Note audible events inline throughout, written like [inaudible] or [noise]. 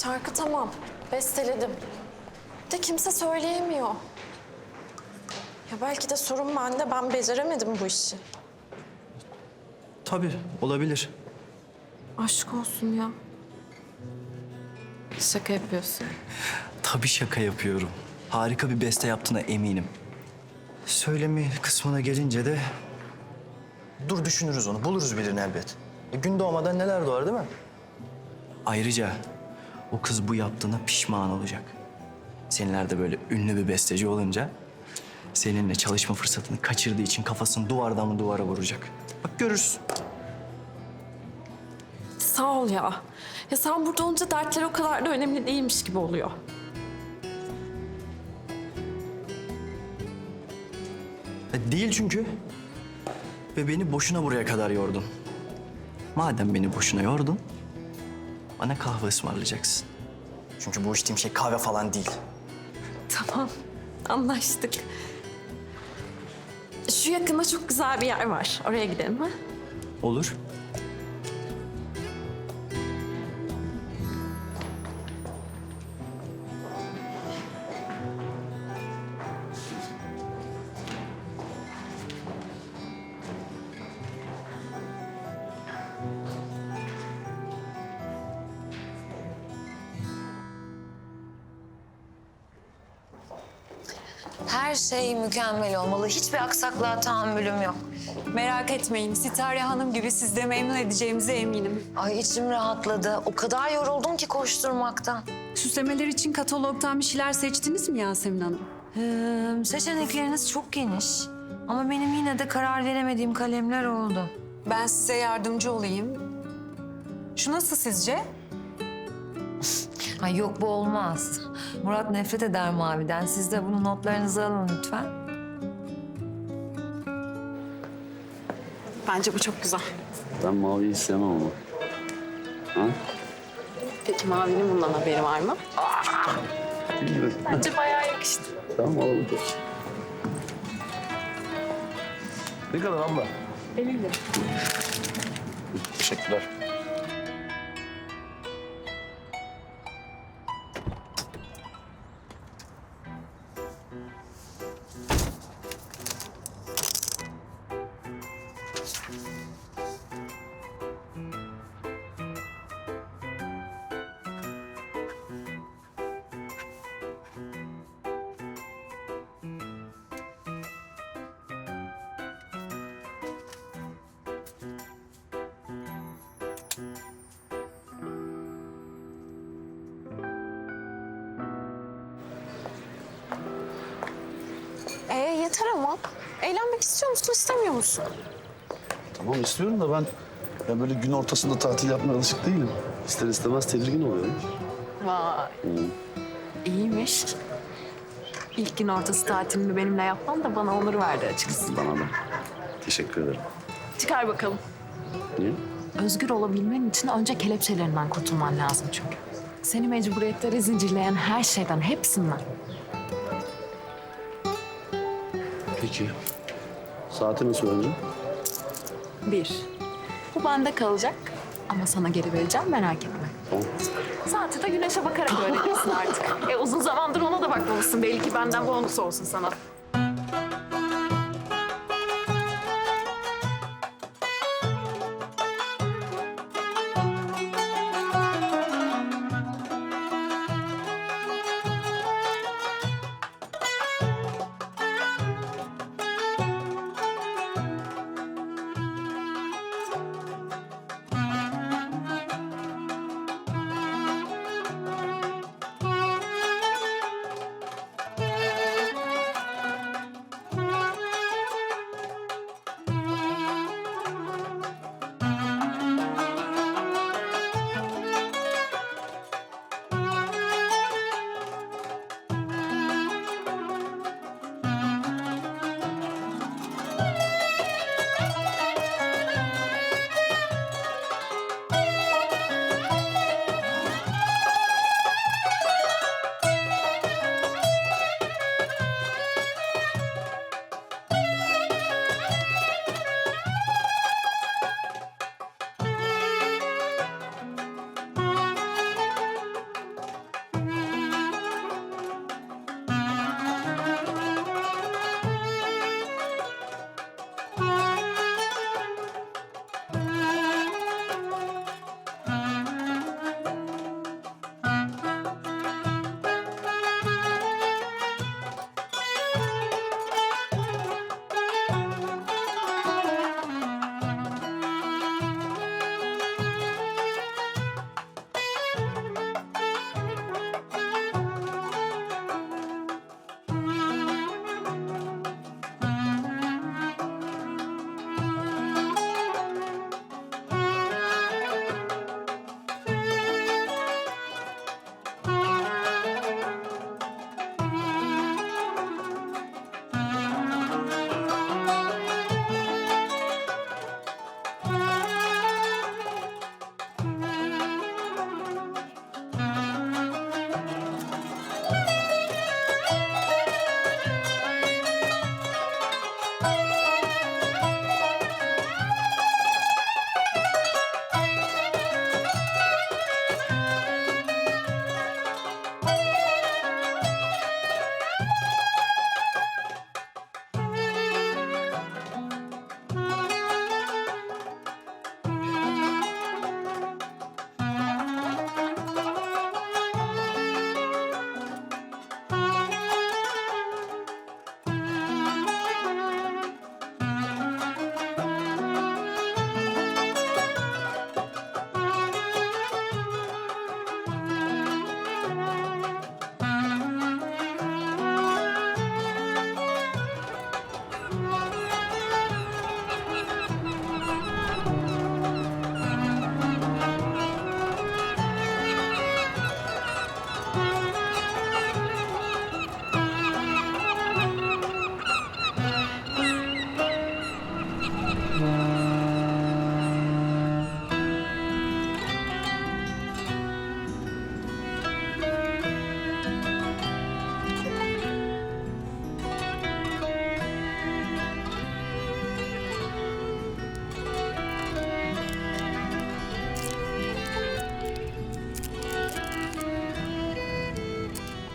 Şarkı tamam. Besteledim. De kimse söyleyemiyor. Ya belki de sorun bende. Ben beceremedim bu işi. Tabii olabilir. Aşk olsun ya. Şaka yapıyorsun. Tabii şaka yapıyorum. Harika bir beste yaptığına eminim. Söylemi kısmına gelince de... Dur düşünürüz onu. Buluruz birini elbet. E, gün doğmadan neler doğar değil mi? Ayrıca o kız bu yaptığına pişman olacak. Seninler de böyle ünlü bir besteci olunca... ...seninle çalışma fırsatını kaçırdığı için kafasını duvardan duvara vuracak. Bak görürsün. Sağ ol ya. Ya sen burada olunca dertler o kadar da önemli değilmiş gibi oluyor. E, Değil çünkü. Ve beni boşuna buraya kadar yordun. Madem beni boşuna yordun, bana kahve ısmarlayacaksın. Çünkü bu içtiğim şey kahve falan değil. Tamam. Anlaştık. Şu yakında çok güzel bir yer var. Oraya gidelim ha? Olur. Her şey mükemmel olmalı. Hiçbir aksaklığa tahammülüm yok. Merak etmeyin. Sitarya Hanım gibi sizi de memnun edeceğimize eminim. Ay içim rahatladı. O kadar yoruldum ki koşturmaktan. Süslemeler için katalogdan bir şeyler seçtiniz mi Yasemin Hanım? Ee, seçenekleriniz çok geniş. Ama benim yine de karar veremediğim kalemler oldu. Ben size yardımcı olayım. Şu nasıl sizce? Ay yok bu olmaz. Murat nefret eder maviden. Siz de bunu notlarınıza alın lütfen. Bence bu çok güzel. Ben mavi istemem ama. Ha? Peki Mavi'nin bundan haberi var mı? Bilmiyorum. Bence bayağı yakıştı. tamam alalım. Ne kadar abla? 50 lira. Teşekkürler. Yeter ama. Eğlenmek istiyor musun, istemiyor musun? Tamam istiyorum da ben ya böyle gün ortasında tatil yapmaya alışık değilim. İster istemez tedirgin oluyorum. Vay. İyiymiş. İlk gün ortası tatilini benimle yapman da bana onur verdi açıkçası. Bana da. Teşekkür ederim. Çıkar bakalım. Niye? Özgür olabilmen için önce kelepçelerinden kurtulman lazım çünkü. Seni mecburiyetlere zincirleyen her şeyden, hepsinden. Peki. Saati nasıl öğreneceğim? Bir. Bu bende kalacak ama sana geri vereceğim merak etme. Tamam. Saati de güneşe bakarak öğrenirsin artık. E uzun zamandır ona da bakmamışsın. Belki benden bonus olsun sana.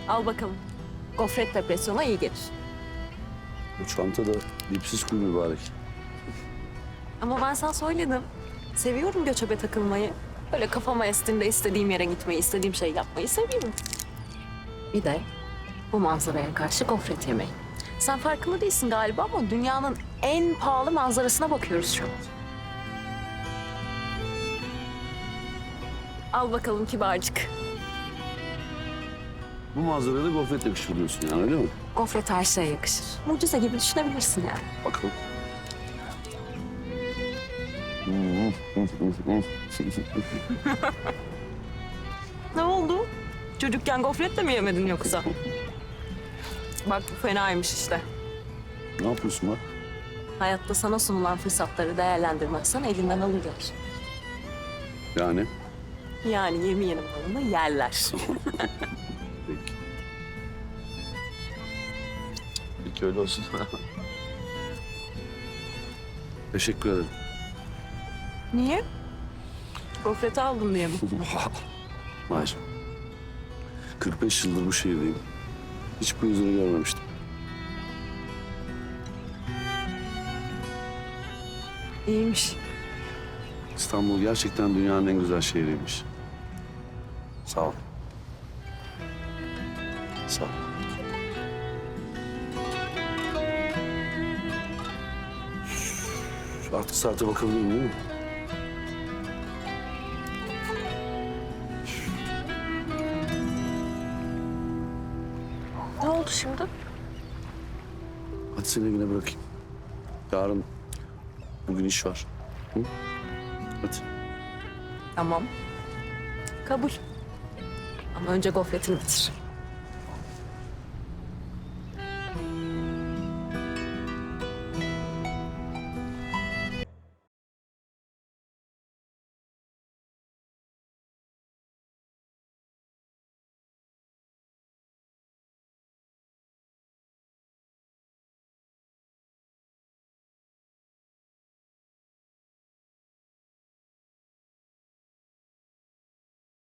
Al bakalım. Gofret depresyona iyi gelir. Bu çanta da dipsiz kuyu mübarek. Ama ben sana söyledim. Seviyorum göçebe takılmayı. Böyle kafama estiğinde istediğim yere gitmeyi, istediğim şeyi yapmayı seviyorum. Bir de bu manzaraya karşı gofret yemeyi. Sen farkında değilsin galiba ama dünyanın en pahalı manzarasına bakıyoruz şu an. Al bakalım kibarcık. Bu manzaraya da gofret yakışır diyorsun yani öyle mi? Gofret her şeye yakışır. Mucize gibi düşünebilirsin yani. Bakalım. [laughs] Ne oldu? Çocukken gofret de mi yemedin yoksa? [laughs] Bak bu fenaymış işte. ne yapıyorsun bak? Hayatta sana sunulan fırsatları değerlendirmezsen elinden alırlar. Yani? Yani yemeyenin malını yerler. [laughs] Peki öyle olsun. [laughs] Teşekkür ederim. Niye? Gofreti aldım diye mi? [laughs] Hayır. 45 yıldır bu şehirdeyim. Hiç bu yüzünü görmemiştim. İyiymiş. İstanbul gerçekten dünyanın en güzel şehriymiş. Sağ ol. Sağ ol. Artık saate bakabilir miyim değil mi? Ne oldu şimdi? Hadi seni evine bırakayım. Yarın bugün iş var. Hı? Hadi. Tamam. Kabul. Ama önce gofretini bitir.